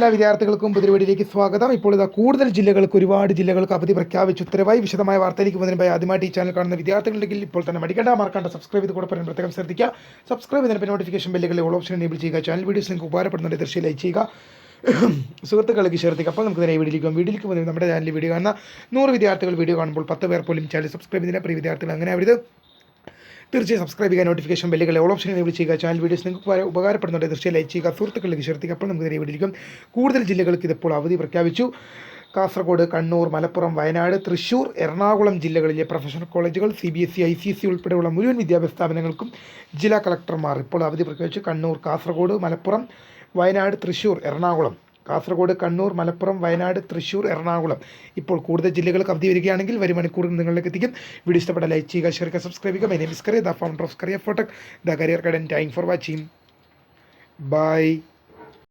എല്ലാ വിദ്യാർത്ഥികൾക്കും പുതിയവീടിലേക്ക് സ്വാഗതം. ഇപ്പോൾ ഇതാ കൂടുതൽ ജില്ലകൾക്ക് ഒരുപാട് ജില്ലകൾക്ക് അവധി പ്രഖ്യാപിച്ചു. ഉത്തരവായി വിശദമായ വാർത്തയിലേക്ക് പോകുന്നതിന് ആദ്യമായിട്ട് ഈ ചാനൽ കാണുന്ന വിദ്യാർത്ഥികളുണ്ടെങ്കിൽ ഇപ്പോൾ തന്നെ മടിക്കേണ്ട മറക്കാണ്ട സബ്സ്ക്രൈബ് ചെയ്ത് കൂടെ പറയാൻ പ്രത്യേകം ശ്രദ്ധിക്കുക. സബ്സ്ക്രൈബ് ചെയ്തതിന് നോട്ടിഫിക്കേഷൻ ബെല്ലുകളിൽ ഓൾ ഓപ്ഷൻ എനേബിൾ ചെയ്യുക. ചാനൽ വീഡിയോസ് നിങ്ങൾക്ക് ഉപകാരപ്പെടുന്നുണ്ട് തീർച്ചയായും ലൈക്ക് ചെയ്യുക. സുഹൃത്തുക്കൾക്ക് ചേർത്തേക്ക് അപ്പോൾ നമുക്ക് നേരെ വീഡിയോ പോകാം. വീഡിയോയിലേക്ക് പോകുന്നത് നമ്മുടെ ചാനലിൽ വീഡിയോ കാണുന്ന നൂറ് വിദ്യാർത്ഥികൾ വീഡിയോ കാണുമ്പോൾ പത്ത് പേർ പോലും ചാനൽ സബ്സ്ക്രൈബ് ചെയ്യുന്ന പ്രിയ വിദ്യാർത്ഥികൾ അങ്ങനെ അവരുത് തീർച്ചയായും സബ്സ്ക്രൈബ് ചെയ്യുക നോട്ടിഫിക്കേഷൻ ബെല്ലുകൾ ഓൾ ഓപ്ഷൻ എനേബിൾ ചെയ്യുക. ചാനൽ വീഡിയോസ് നിങ്ങൾക്ക് വളരെ ഉപകാരപ്പെടുന്നുണ്ട്. തീർച്ചയായും ലൈക്ക് ചെയ്യുക സുഹൃത്തുക്കളിലേക്ക് ചേർത്തിക്കുക അപ്പോൾ നമുക്ക് വീഡിയോയിലേക്കും കൂടുതൽ ജില്ലകൾക്ക് ഇതിപ്പോൾ അവധി പ്രഖ്യാപിച്ചു. കാസർഗോഡ് കണ്ണൂർ മലപ്പുറം വയനാട് തൃശൂർ എറണാകുളം ജില്ലകളിലെ പ്രൊഫഷണൽ കോളേജുകൾ C B S E I C S C ഉൾപ്പെടെയുള്ള മുഴുവൻ വിദ്യാഭ്യാസ സ്ഥാപനങ്ങൾക്കും ജില്ലാ കളക്ടർമാർ ഇപ്പോൾ അവധി പ്രഖ്യാപിച്ചു. കണ്ണൂർ കാസർഗോഡ് മലപ്പുറം വയനാട് തൃശൂർ എറണാകുളം. കാസർഗോഡ് കണ്ണൂർ മലപ്പുറം വയനാട് തൃശ്ശൂർ എറണാകുളം. ഇപ്പോൾ കൂടുതൽ ജില്ലകൾ കവിതി വരികയാണെങ്കിൽ വരും മണിക്കൂറിൽ നിങ്ങളിലേക്ക് എത്തിക്കും. വീഡിയോ ഇഷ്ടപ്പെട്ട ലൈക്ക് ചെയ്യുക ഷെയർ ചെയ്യുക സബ്സ്ക്രൈബ് ചെയ്യുക. My name is Kariya the founder of Kariya ഫോട്ടക് the career കടൻ ടൈം ഫോർ വാച്ചിങ് ബൈ